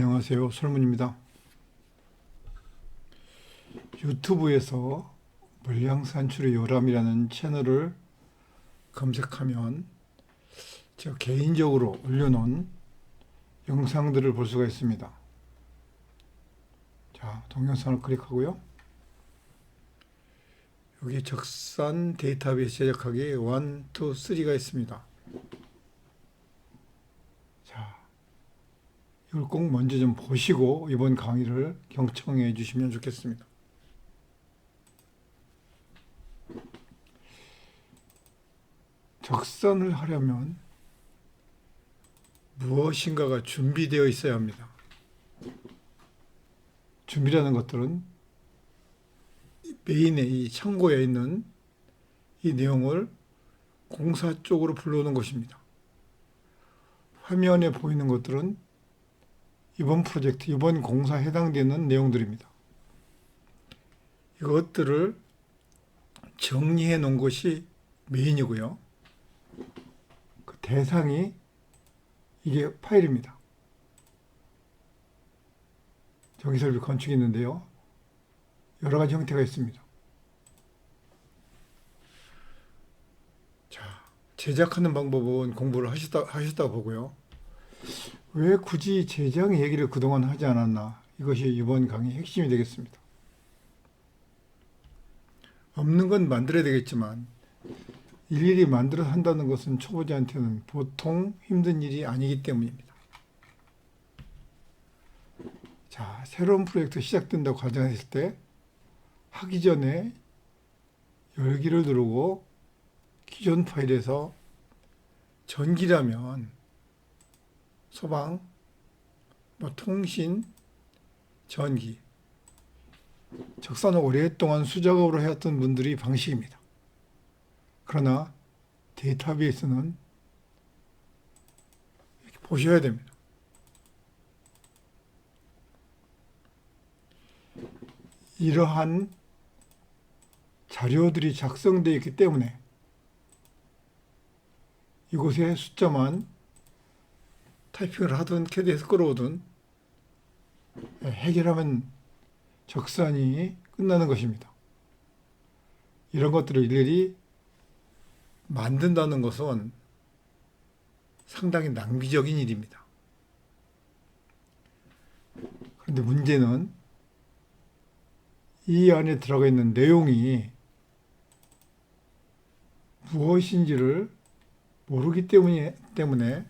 안녕하세요. 솔문입니다. 유튜브에서 물량 산출의 요람이라는 채널을 검색하면 제가 개인적으로 올려놓은 영상들을 볼 수가 있습니다. 자, 동영상을 클릭하고요. 여기 적산 데이터베이스 제작하기 1, 2, 3가 있습니다. 이걸 꼭 먼저 좀 보시고 이번 강의를 경청해 주시면 좋겠습니다. 적산을 하려면 무엇인가가 준비되어 있어야 합니다. 준비라는 것들은 메인에 이 창고에 있는 이 내용을 공사 쪽으로 불러오는 것입니다. 화면에 보이는 것들은 이번 프로젝트, 이번 공사에 해당되는 내용들입니다. 이것들을 정리해 놓은 것이 메인이고요. 그 대상이 이게 파일입니다. 전기설비 건축이 있는데요. 여러 가지 형태가 있습니다. 자, 제작하는 방법은 공부를 하셨다, 하셨다 보고요. 왜 굳이 제작 얘기를 그동안 하지 않았나? 이것이 이번 강의 핵심이 되겠습니다. 없는 건 만들어야 되겠지만, 일일이 만들어 한다는 것은 초보자한테는 보통 힘든 일이 아니기 때문입니다. 자, 새로운 프로젝트 시작된다고 가정했을 때, 하기 전에 열기를 누르고 기존 파일에서 전기라면 소방, 뭐 통신, 전기, 적산을 오랫동안 수작업으로 해왔던 분들이 방식입니다. 그러나 데이터베이스는 이렇게 보셔야 됩니다. 이러한 자료들이 작성되어 있기 때문에 이곳에 숫자만 타이핑을 하든 캐드에서 끌어오든 해결하면 적산이 끝나는 것입니다. 이런 것들을 일일이 만든다는 것은 상당히 낭비적인 일입니다. 그런데 문제는 이 안에 들어가 있는 내용이 무엇인지를 모르기 때문에, 때문에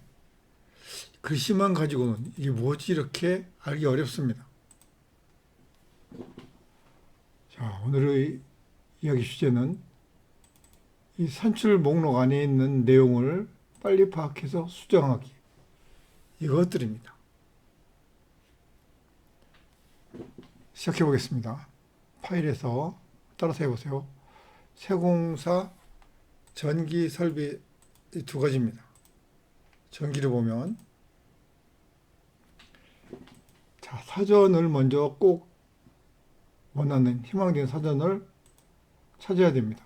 글씨만 가지고는 이게 무엇이 이렇게 알기 어렵습니다. 자, 오늘의 이야기 주제는 이 산출 목록 안에 있는 내용을 빨리 파악해서 수정하기. 이것들입니다. 시작해 보겠습니다. 파일에서 따라서 해보세요. 세공사 전기 설비 이두 가지입니다. 전기를 보면 자 사전을 먼저 꼭 원하는 희망되는 사전을 찾아야 됩니다.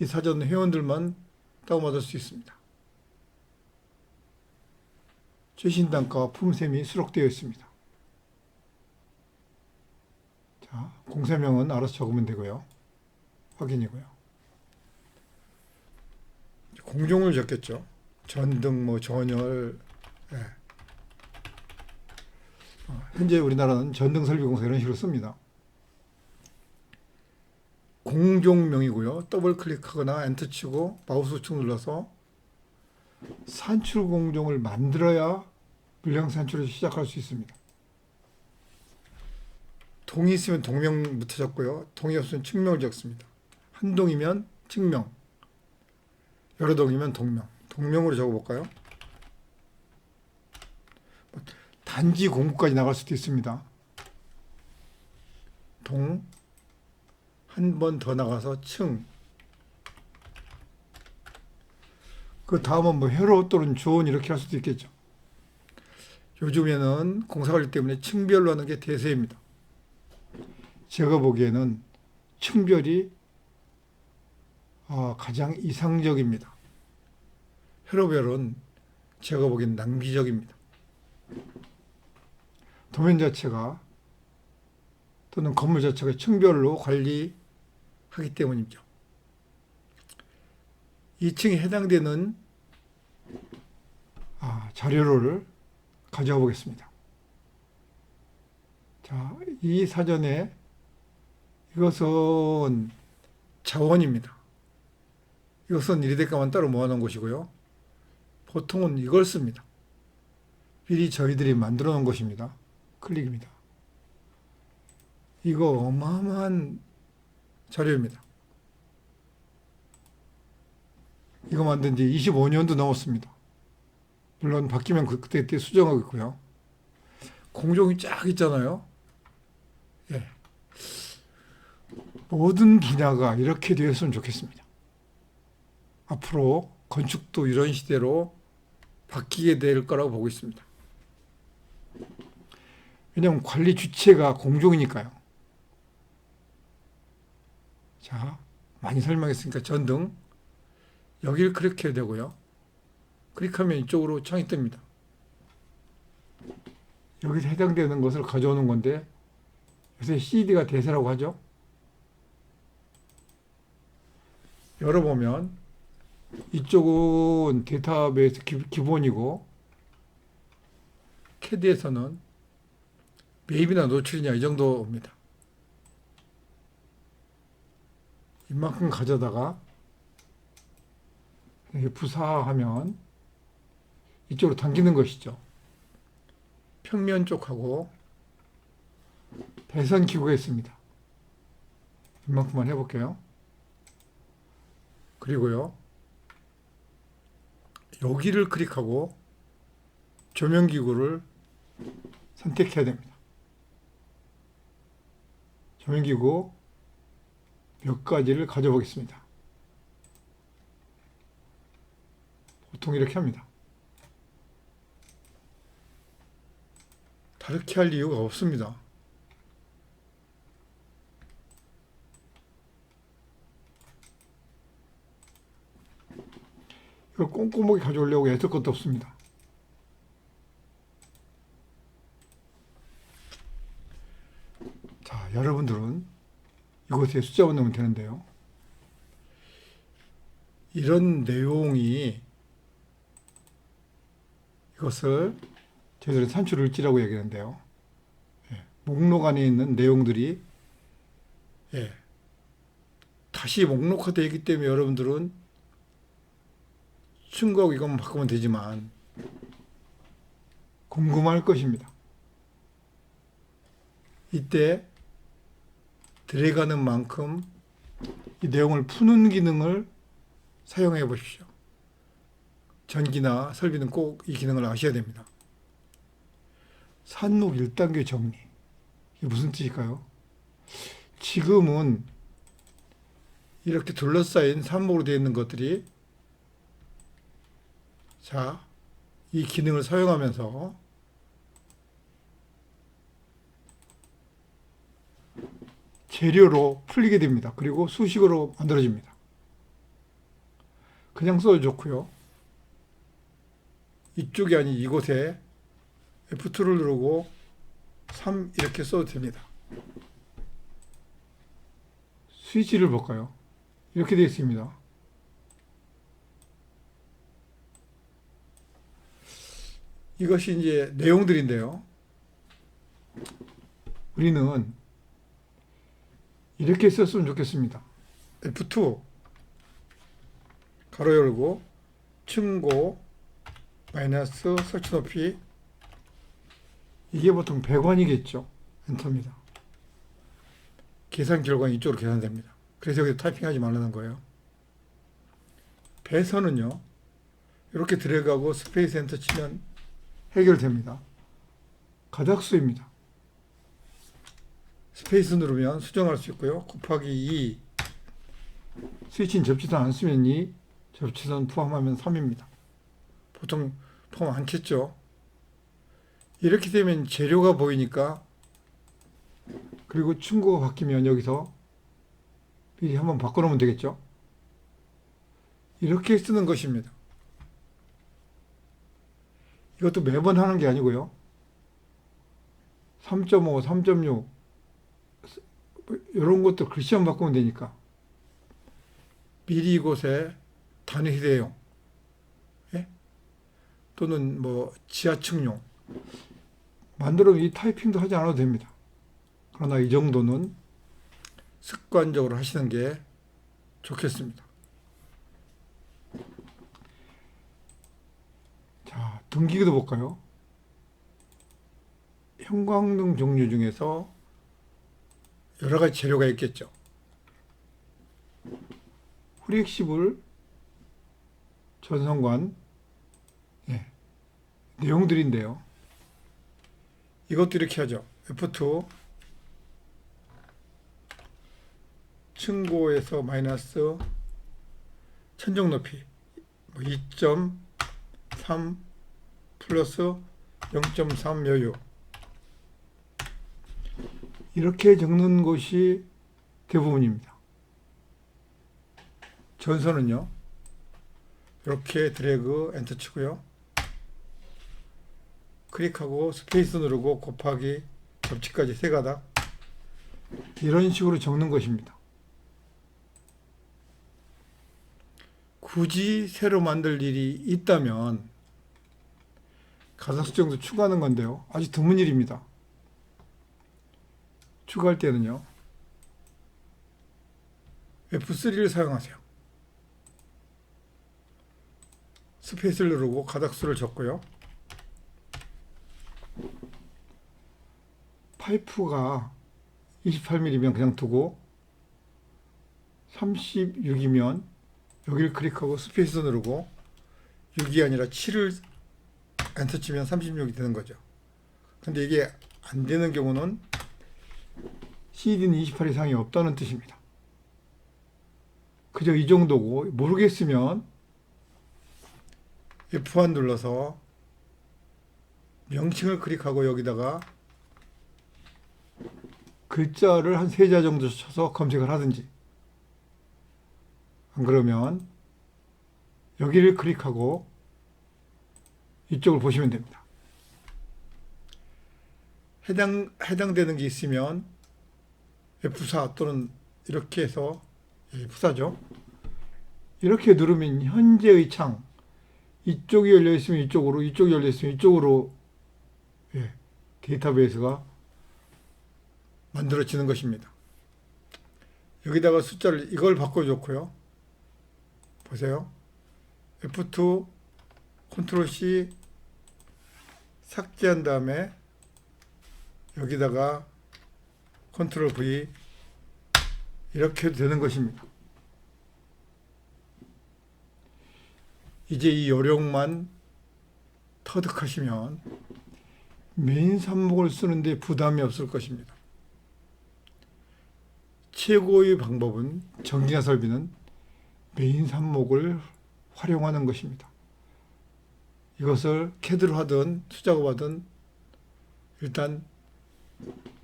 이 사전은 회원들만 다운받을 수 있습니다. 최신 단가와 품셈이 수록되어 있습니다. 자, 공사명은 알아서 적으면 되고요. 확인이고요. 공종을 적겠죠. 전등, 뭐 전열. 예. 어, 현재 우리나라는 전등 설비 공사 이런 식으로 씁니다. 공종명이고요. 더블 클릭하거나 엔터 치고 마우스 우측 눌러서 산출 공종을 만들어야 물량 산출을 시작할 수 있습니다. 동이 있으면 동명부터 적고요. 동이 없으면 측명을 적습니다. 한 동이면 측명, 여러 동이면 동명. 동명으로 적어볼까요? 단지 공구까지 나갈 수도 있습니다. 동, 한 번 더 나가서 층. 그 다음은 뭐 회로 또는 조언 이렇게 할 수도 있겠죠. 요즘에는 공사관리 때문에 층별로 하는 게 대세입니다. 제가 보기에는 층별이 어, 가장 이상적입니다. 회로별은 제가 보기엔 낭비적입니다. 도면 자체가 또는 건물 자체가 층별로 관리하기 때문이죠. 2층에 해당되는 아, 자료를 가져와 보겠습니다. 자, 이 사전에 이것은 자원입니다. 이것은 이리데카만 따로 모아놓은 것이고요. 보통은 이걸 씁니다. 미리 저희들이 만들어 놓은 것입니다. 클릭입니다. 이거 어마어마한 자료입니다. 이거 만든 지 25년도 넘었습니다. 물론 바뀌면 그- 그때 그때 수정하고 있고요. 공종이 쫙 있잖아요. 예. 모든 분야가 이렇게 되었으면 좋겠습니다. 앞으로 건축도 이런 시대로 바뀌게 될 거라고 보고 있습니다. 왜냐하면 관리 주체가 공종이니까요. 자, 많이 설명했으니까 전등 여기를 클릭해야 되고요. 클릭하면 이쪽으로 창이 뜹니다. 여기서 해당되는 것을 가져오는 건데 요새 CD가 대세라고 하죠. 열어보면 이쪽은 데이터베이스 기, 기본이고 캐드에서는 매입이나 노출이냐 이 정도입니다. 이만큼 가져다가 부사하면 이쪽으로 당기는 것이죠. 평면 쪽하고 배선 기구가 있습니다. 이만큼만 해볼게요. 그리고요. 여기를 클릭하고 조명 기구를 선택해야 됩니다. 기구 몇 가지를 가져보겠습니다. 보통 이렇게 합니다. 다르게 할 이유가 없습니다. 이걸 꼼꼼하게 가져오려고 애쓸 것도 없습니다. 자, 여러분들은 이곳에 숫자만 넣으면 되는데요. 이런 내용이 이것을 저희들은 산출 을지라고 얘기하는데요. 예, 목록 안에 있는 내용들이 예, 다시 목록화되어 있기 때문에 여러분들은 충고하고 이것만 바꾸면 되지만 궁금할 것입니다. 이때 들어가는 만큼 이 내용을 푸는 기능을 사용해 보십시오. 전기나 설비는 꼭 이 기능을 아셔야 됩니다. 산록 1단계 정리. 이게 무슨 뜻일까요? 지금은 이렇게 둘러싸인 산목으로 되어 있는 것들이 자, 이 기능을 사용하면서 재료로 풀리게 됩니다. 그리고 수식으로 만들어집니다. 그냥 써도 좋고요. 이쪽이 아닌 이곳에 F2를 누르고 3 이렇게 써도 됩니다. 스위치를 볼까요? 이렇게 되어 있습니다. 이것이 이제 내용들인데요. 우리는 이렇게 썼으면 좋겠습니다. F2 가로 열고 층고 마이너스 설치 높이 이게 보통 100원이겠죠. 엔터입니다. 계산 결과는 이쪽으로 계산됩니다. 그래서 여기 타이핑하지 말라는 거예요. 배선은요. 이렇게 들어가고 스페이스 엔터 치면 해결됩니다. 가닥수입니다. 스페이스 누르면 수정할 수 있고요. 곱하기 2 스위치는 접지선 안 쓰면 2 접지선 포함하면 3입니다. 보통 포함 않겠죠. 이렇게 되면 재료가 보이니까 그리고 충고가 바뀌면 여기서 미리 한번 바꿔놓으면 되겠죠. 이렇게 쓰는 것입니다. 이것도 매번 하는 게 아니고요. 3.5, 3.6 이런 것도 글씨만 바꾸면 되니까 미리 이곳에 단위 휴대용 예? 또는 뭐 지하층용 만들어 이 타이핑도 하지 않아도 됩니다. 그러나 이 정도는 습관적으로 하시는 게 좋겠습니다. 자, 등기기도 볼까요? 형광등 종류 중에서 여러 가지 재료가 있겠죠. 후릭시블, 전성관, 예, 내용들인데요. 이것도 이렇게 하죠. F2 층고에서 마이너스 천정 높이 2.3 플러스 0.3 여유 이렇게 적는 것이 대부분입니다. 전선은요. 이렇게 드래그 엔터 치고요. 클릭하고 스페이스 누르고 곱하기 접치까지 세 가닥 이런 식으로 적는 것입니다. 굳이 새로 만들 일이 있다면 가사 수정도 추가하는 건데요. 아주 드문 일입니다. 추가할 때는요. F3를 사용하세요. 스페이스를 누르고 가닥수를 적고요. 파이프가 28mm면 그냥 두고 36이면 여기를 클릭하고 스페이스 누르고 6이 아니라 7을 엔터 치면 36이 되는 거죠. 근데 이게 안 되는 경우는 CD는 28 이상이 없다는 뜻입니다. 그저 이 정도고 모르겠으면 F1 눌러서 명칭을 클릭하고 여기다가 글자를 한 세 자 정도 쳐서 검색을 하든지 안 그러면 여기를 클릭하고 이쪽을 보시면 됩니다. 해당 해당되는 게 있으면 F4 또는 이렇게 해서 F4죠. 이렇게 누르면 현재의 창 이쪽이 열려 있으면 이쪽으로 이쪽이 열려 있으면 이쪽으로 예, 데이터베이스가 만들어지는 것입니다. 여기다가 숫자를 이걸 바꿔줬고요. 보세요. F2 컨트롤 C 삭제한 다음에 여기다가 컨트롤 V 이렇게 되는 것입니다. 이제 이 요령만 터득하시면 메인 삽목을 쓰는데 부담이 없을 것입니다. 최고의 방법은 전기나 설비는 메인 삽목을 활용하는 것입니다. 이것을 캐드로 하든 수작업 하든 일단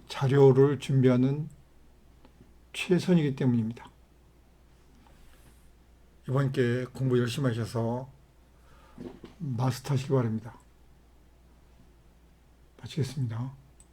자료를 준비하는 최선이기 때문입니다. 이번 기회에 공부 열심히 하셔서 마스터하시기 바랍니다. 마치겠습니다.